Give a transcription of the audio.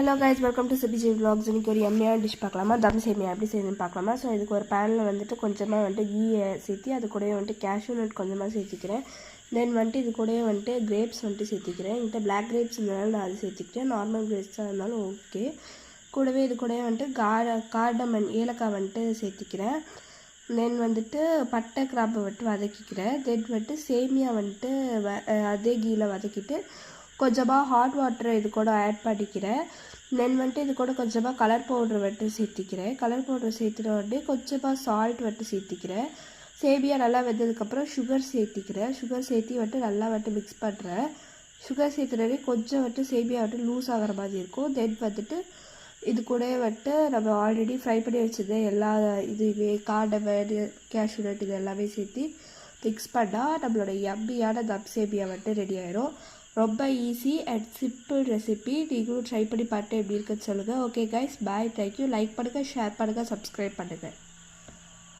Hello guys welcome to CBG vlogs இன்றைக்கி ஒரு எம்மையான dish பார்க்கலாமா? தம் சேமியா எப்படி செய்யணும்னு பார்க்கலாமா? ஸோ இதுக்கு ஒரு பேனில் வந்துட்டு கொஞ்சமாக வந்துட்டு கீயை சேர்த்து அது கூடயே வந்துட்டு கேஷ்யூ நட் கொஞ்சமாக சேர்த்திக்கிறேன். தென் வந்துட்டு இது கூடயே வந்துட்டு கிரேப்ஸ் வந்துட்டு சேர்த்திக்கிறேன். என்கிட்ட பிளாக் கிரேப்ஸ் இருந்தாலும் நான் அது சேர்த்திக்கிறேன் நார்மல் கிரேப்ஸாக இருந்தாலும் ஓகே கூடவே இது கூடவே வந்துட்டு கார கார்டமன் ஏலக்காய் வந்துட்டு சேர்த்திக்கிறேன். தென் வந்துட்டு பட்டை கிராப்பை வந்துட்டு வதக்கிக்கிறேன். தென் வந்துட்டு சேமியா வந்துட்டு வ- அதே கீயில் வதக்கிட்டு கொஞ்சமாக ஹாட் வாட்டர் இது கூட ஆட் பண்ணிக்கிறேன். தென் வந்துட்டு இது கூட கொஞ்சமாக கலர் பவுட்ரு வந்துட்டு சேர்த்திக்கிறேன். கலர் பவுடர் சேர்த்துட்டு வந்துட்டு கொஞ்சமாக சால்ட் வந்துட்டு சேர்த்திக்கிறேன். சேமியா நல்லா வெந்ததுக்கப்புறம் சுகர் சேர்த்திக்கிறேன். சுகர் சேர்த்தி வந்துட்டு நல்லா வந்துட்டு மிக்ஸ் பண்ணுறேன் சுகர் சேர்த்துனே கொஞ்சம் வந்துட்டு சேமியா வந்துட்டு லூஸ் ஆகிற மாதிரி இருக்கும். தென் வந்துட்டு இது கூட வந்துட்டு நம்ம ஆல்ரெடி ஃப்ரை பண்ணி வச்சது எல்லா இதுவே காடமன் கேஷ்யூ நட் இது எல்லாமே சேர்த்து மிக்ஸ் பண்ணால் நம்மளோட எம்மியான தம் சேமியா வந்துட்டு ரெடி ஆயிரும். ரொம்ப ஈஸி அண்ட் சிம்பிள் ரெசிபி நீங்களும் ட்ரை பண்ணி பார்த்து எப்படி இருக்குன்னு சொல்லுங்கள் okay guys bye thank you like பண்ணுங்கள் ஷேர் பண்ணுங்கள் சப்ஸ்கிரைப் பண்ணுங்கள்